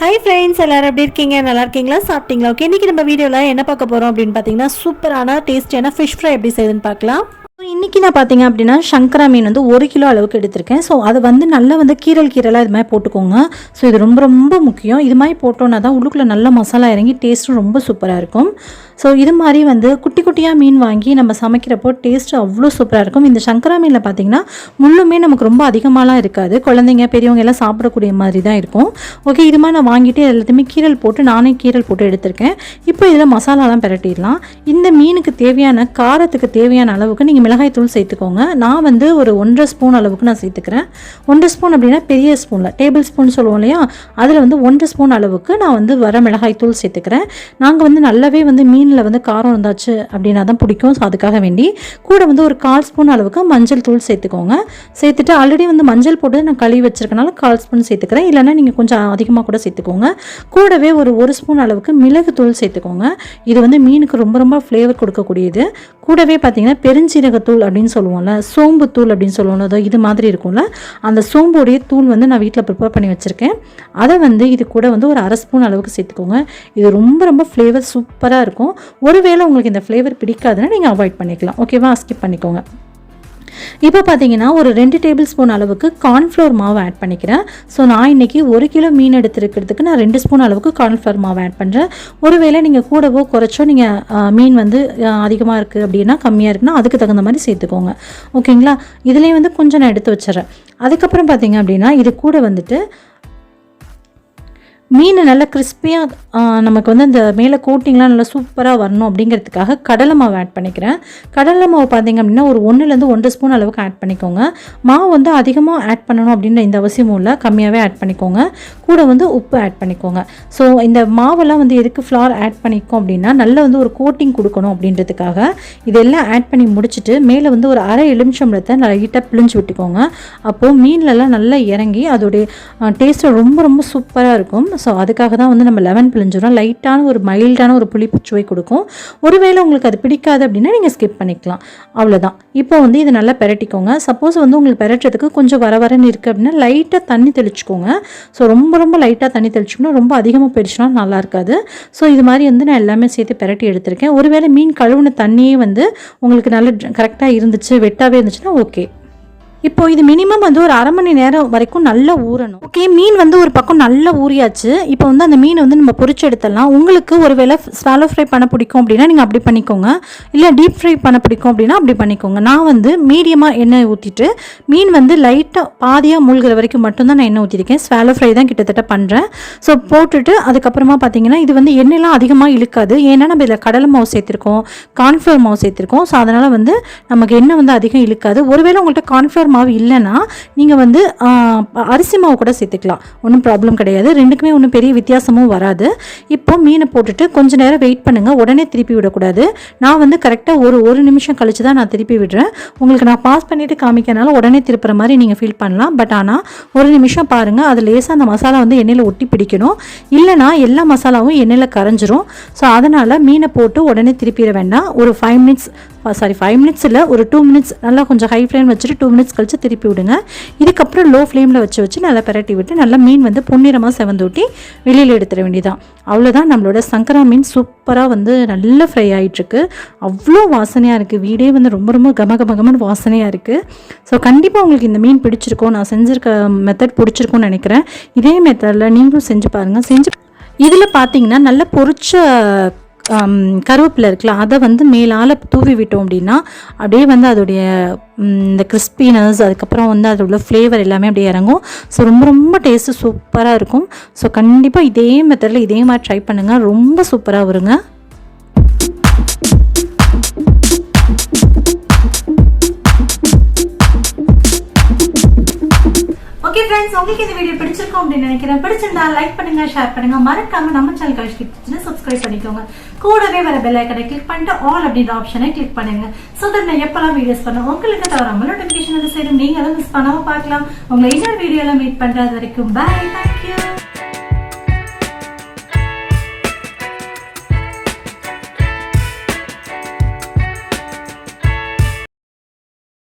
Hi friends எல்லாரும் எப்படி இருக்கீங்க? நல்லா இருக்கீங்களா? சாப்பிட்டீங்களா? ஓகே இன்றைக்கி நம்ம வீடியோவில் என்ன பார்க்க போகிறோம் அப்படின்னு பார்த்தீங்கன்னா சூப்பரான டேஸ்டியான ஃபிஷ் ஃப்ரை எப்படி செய்யுதுன்னு பார்க்கலாம். இன்றைக்கி நான் பார்த்தீங்க அப்படின்னா சங்கரா மீன் வந்து ஒரு கிலோ அளவுக்கு எடுத்திருக்கேன். ஸோ அது வந்து நல்லா வந்து கீரல் கீரலாக இது மாதிரி போட்டுக்கோங்க. ஸோ இது ரொம்ப ரொம்ப முக்கியம். இது மாதிரி போட்டோன்னா தான் உள்ளுக்குள்ளே நல்ல மசாலா இறங்கி டேஸ்ட்டும் ரொம்ப சூப்பராக இருக்கும். ஸோ இது மாதிரி வந்து குட்டி குட்டியாக மீன் வாங்கி நம்ம சமைக்கிறப்போ டேஸ்ட் அவ்வளோ சூப்பராக இருக்கும். இந்த சங்கரா மீனில் பார்த்தீங்கன்னா முள்ளுமே நமக்கு ரொம்ப அதிகமாகலாம் இருக்காது. குழந்தைங்க பெரியவங்க எல்லாம் சாப்பிடக்கூடிய மாதிரி தான் இருக்கும். ஓகே இது மாதிரி நான் வாங்கிட்டு எல்லாத்தையுமே கீரல் போட்டு நானே கீரல் போட்டு எடுத்திருக்கேன். இப்போ இதில் மசாலாலாம் பிரட்டிடலாம். இந்த மீனுக்கு தேவையான காரத்துக்கு தேவையான அளவுக்கு நீங்கள் மிளகாய்த்தூள் சேர்த்துக்கோங்க. நான் வந்து ஒரு ஒன்றரை ஸ்பூன் அளவுக்கு நான் சேர்த்துக்கிறேன். ஒன்றரை ஸ்பூன் அப்படின்னா பெரிய ஸ்பூனில் டேபிள் ஸ்பூன் சொல்லுவோம் இல்லையா? அதில் வந்து ஒன்றரை ஸ்பூன் அளவுக்கு நான் வந்து வர மிளகாய் தூள் சேர்த்துக்கிறேன். நாங்கள் வந்து நல்லாவே வந்து மீனில் வந்து காரம் இருந்தாச்சு அப்படின்னா தான் பிடிக்கும். ஸோ அதுக்காக வேண்டி கூட வந்து ஒரு கால் ஸ்பூன் அளவுக்கு மஞ்சள் தூள் சேர்த்துக்கோங்க. சேர்த்துட்டு ஆல்ரெடி வந்து மஞ்சள் போட்டு நான் கழுவி வச்சிருக்கனால கால் ஸ்பூன் சேர்த்துக்கிறேன். இல்லைன்னா நீங்கள் கொஞ்சம் அதிகமாக கூட சேர்த்துக்கோங்க. கூடவே ஒரு ஒரு ஸ்பூன் அளவுக்கு மிளகு தூள் சேர்த்துக்கோங்க. இது வந்து மீனுக்கு ரொம்ப ரொம்ப ஃப்ளேவர் கொடுக்கக்கூடியது. கூடவே பார்த்தீங்கன்னா பெருஞ்சீரகத்தூள் அப்படின்னு சொல்லுவோம்ல சோம்பு தூள் அப்படின்னு சொல்லுவோம்ல அதோ இது மாதிரி இருக்கும்ல அந்த சோம்புடைய தூள் வந்து நான் வீட்டில் ப்ரிப்பேர் பண்ணி வச்சுருக்கேன். அதை வந்து இது கூட வந்து ஒரு அரை ஸ்பூன் அளவுக்கு சேர்த்துக்கோங்க. இது ரொம்ப ரொம்ப ஃப்ளேவர் சூப்பராக இருக்கும். ஒருவேளை உங்களுக்கு இந்த ஃப்ளேவர் பிடிக்காதுன்னா நீங்கள் அவாய்ட் பண்ணிக்கலாம். ஓகேவா ஸ்கிப் பண்ணிக்கோங்க. இப்போ பார்த்தீங்கன்னா ஒரு ரெண்டு டேபிள் ஸ்பூன் அளவுக்கு கார்ன்ஃப்ளோர் மாவு ஆட் பண்ணிக்கிறேன். ஸோ நான் இன்றைக்கி ஒரு கிலோ மீன் எடுத்துருக்கிறதுக்கு நான் ரெண்டு ஸ்பூன் அளவுக்கு கார்ன்ஃப்ளவர் மாவு ஆட் பண்ணுறேன் ஒருவேளை நீங்கள் கூடவோ குறைச்சோ நீங்கள் மீன் வந்து அதிகமாக இருக்குது அப்படின்னா கம்மியாக இருக்குன்னா அதுக்கு தகுந்த மாதிரி சேர்த்துக்கோங்க. ஓகேங்களா இதுலேயும் வந்து கொஞ்சம் நான் எடுத்து வச்சிடறேன். அதுக்கப்புறம் பார்த்தீங்க அப்படின்னா இது கூட வந்துட்டு மீன் நல்லா கிறிஸ்பியாக நமக்கு வந்து அந்த மேலே கோட்டிங்லாம் நல்லா சூப்பராக வரணும் அப்படிங்கிறதுக்காக கடலை மாவு ஆட் பண்ணிக்கிறேன். கடலை மாவு பார்த்தீங்க அப்படின்னா ஒரு ஒன்றுலேருந்து ஒன்றரை ஸ்பூன் அளவுக்கு ஆட் பண்ணிக்கோங்க. மாவு வந்து அதிகமாக ஆட் பண்ணணும் அப்படின்ற இந்த அவசியமும் இல்லை. கம்மியாகவே ஆட் பண்ணிக்கோங்க. கூட வந்து உப்பு ஆட் பண்ணிக்கோங்க. ஸோ இந்த மாவெல்லாம் வந்து எதுக்கு ஃப்ளார் ஆட் பண்ணிக்கோம் அப்படின்னா நல்லா வந்து ஒரு கோட்டிங் கொடுக்கணும் அப்படின்றதுக்காக இதெல்லாம் ஆட் பண்ணி முடிச்சுட்டு மேலே வந்து ஒரு அரை எலுமிச்சம்பழத்தை லைட்டாக பிழிஞ்சு விட்டுக்கோங்க. அப்போது மீன்லலாம் நல்லா இறங்கி அதோடைய டேஸ்ட்டு ரொம்ப ரொம்ப சூப்பராக இருக்கும். ஸோ அதுக்காக தான் வந்து நம்ம லெமன் பிழிஞ்சிடும் லைட்டான ஒரு மைல்டான ஒரு புளிப்பு சுவை கொடுக்கும். ஒருவேளை உங்களுக்கு அது பிடிக்காது அப்படின்னா நீங்கள் ஸ்கிப் பண்ணிக்கலாம். அவ்வளோதான் இப்போ வந்து இதை நல்லா பெரட்டிக்கோங்க. சப்போஸ் வந்து உங்களுக்கு பெரட்டுறதுக்கு கொஞ்சம் வர வரன்னு இருக்குது அப்படின்னா லைட்டாக தண்ணி தெளிச்சுக்கோங்க. ஸோ ரொம்ப ரொம்ப லைட்டாக தண்ணி தெளிச்சுக்கணும். ரொம்ப அதிகமாக போயிடுச்சுன்னா நல்லா இருக்காது. ஸோ இது மாதிரி வந்து நான் எல்லாமே சேர்த்து பெரட்டி எடுத்திருக்கேன். ஒருவேளை மீன் கழுவுன தண்ணியே வந்து உங்களுக்கு நல்ல கரெக்டாக இருந்துச்சு வெட்டாகவே இருந்துச்சுன்னா ஓகே இப்போ இது மினிமம் வந்து ஒரு அரை மணி நேரம் வரைக்கும் நல்லா ஊறணும். ஓகே மீன் வந்து ஒரு பக்கம் நல்லா ஊறியாச்சு. இப்போ வந்து அந்த மீனை வந்து நம்ம பொறிச்சு எடுத்துடலாம். உங்களுக்கு ஒரு வேளை ஸ்வாலோ ஃப்ரை பண்ண பிடிக்கும் அப்படின்னா நீங்கள் அப்படி பண்ணிக்கோங்க. இல்லை டீப் ஃப்ரை பண்ண பிடிக்கும் அப்படின்னா அப்படி பண்ணிக்கோங்க. நான் வந்து மீடியமாக எண்ணெய் ஊற்றிட்டு மீன் வந்து லைட்டாக பாதியாக மூழ்கிற வரைக்கும் மட்டும்தான் நான் எண்ணெய் ஊற்றிருக்கேன் ஸ்வாலோ ஃப்ரை தான் கிட்டத்தட்ட பண்ணுறேன் ஸோ போட்டுட்டு அதுக்கப்புறமா பார்த்தீங்கன்னா இது வந்து எண்ணெய்லாம் அதிகமாக இழுக்காது. ஏன்னா நம்ம இதில் கடலை மாவு சேர்த்துருக்கோம் கார்ன்ஃப்ளவர் மாவு சேர்த்துருக்கோம். ஸோ அதனால் வந்து நமக்கு எண்ணெய் வந்து அதிகம் இழுக்காது. ஒருவேளை உங்கள்கிட்ட கார்ன்ஃப்ளவர் மாவு இல்லைன்னா நீங்கள் வந்து அரிசி மாவு கூட சேர்த்துக்கலாம். ஒன்றும் ப்ராப்ளம் கிடையாது. ரெண்டுக்குமே ஒன்றும் பெரிய வித்தியாசமும் வராது. இப்போ மீனை போட்டுட்டு கொஞ்சம் நேரம் வெயிட் பண்ணுங்கள் உடனே திருப்பி விடக்கூடாது. நான் வந்து கரெக்டாக ஒரு ஒரு நிமிஷம் கழித்து தான் நான் திருப்பி விடுறேன். உங்களுக்கு நான் பாஸ் பண்ணிவிட்டு காமிக்கனால உடனே திருப்புற மாதிரி நீங்கள் ஃபீல் பண்ணலாம். பட் ஆனால் ஒரு நிமிஷம் பாருங்கள் அது லேசாக அந்த மசாலா வந்து எண்ணெயில் ஒட்டி பிடிக்கணும். இல்லைனா எல்லா மசாலாவும் எண்ணெயில் கரைஞ்சிரும். ஸோ அதனால் மீனை போட்டு உடனே திருப்பிட வேண்டாம். ஒரு five minutes sorry five minutes இல்லை ஒரு டூ மினிட்ஸ் நல்லா கொஞ்சம் ஹை ஃப்ளேம் வச்சுட்டு டூ மினிட்ஸ் கழிச்சு திருப்பி விடுங்க. இதுக்கப்புறம் லோ ஃப்ளேமில் வச்சு வச்சு நல்லா பெரட்டி விட்டு நல்லா மீன் வந்து பொன்னிறமாக செவந்தூட்டி வெளியில் எடுத்துட வேண்டியதான் அவ்வளோதான் நம்மளோட சங்கரா மீன் சூப்பராக வந்து நல்லா ஃப்ரை ஆகிட்டுருக்கு அவ்வளோ வாசனையாக இருக்குது வீடே வந்து ரொம்ப ரொம்ப கம கம கமன்னு வாசனையாக இருக்குது ஸோ கண்டிப்பாக உங்களுக்கு இந்த மீன் பிடிச்சிருக்கோம். நான் செஞ்சுருக்க மெத்தட் பிடிச்சிருக்கோன்னு நினைக்கிறேன். இதே மெத்தடில் நீங்களும் செஞ்சு பாருங்கள் செஞ்சு இதில் பார்த்தீங்கன்னா நல்லா பொறிச்ச கருவேப்பிலை இருக்குல்ல அதை வந்து மேலால் தூவி விட்டோம் அப்படின்னா அப்படியே வந்து அதோடைய இந்த கிறிஸ்பினஸ் அதுக்கப்புறம் வந்து அதோட ஃப்ளேவர் எல்லாமே அப்படியே இறங்கும். ஸோ ரொம்ப ரொம்ப டேஸ்ட்டு சூப்பராக இருக்கும். ஸோ கண்டிப்பாக இதே மெத்தடில் இதே மாதிரி ட்ரை பண்ணுங்கள் ரொம்ப சூப்பராக வருங்க. ஓகே ஃப்ரெண்ட்ஸ் உங்களுக்கு இந்த வீடியோ பிடிச்சிருக்கும் அப்படின்னு நினைக்கிறேன். பிடிச்சிருந்தா லைக் பண்ணுங்க ஷேர் பண்ணுங்க. மறக்காம நம்ம சேனல் கழிச்சு சப்ஸ்கிரைப் பண்ணிக்கோங்க. கூடவே வர பெல் ஐக்கனை கிளிக் பண்ணிட்டு ஆல் அப்படின்ற ஆப்ஷனை கிளிக் பண்ணுங்க. ஸோ தட் நான் எப்பெல்லாம் வீடியோஸ் பண்ண உங்களுக்கு தவறாம நோட்டிஃபிகேஷன் வந்து சேரும் நீங்களும் மிஸ் பண்ணாமல் பார்க்கலாம். உங்களை இன்னொரு வீடியோவில் மீட் பண்ணுறது வரைக்கும் பாய் தேங்க்யூ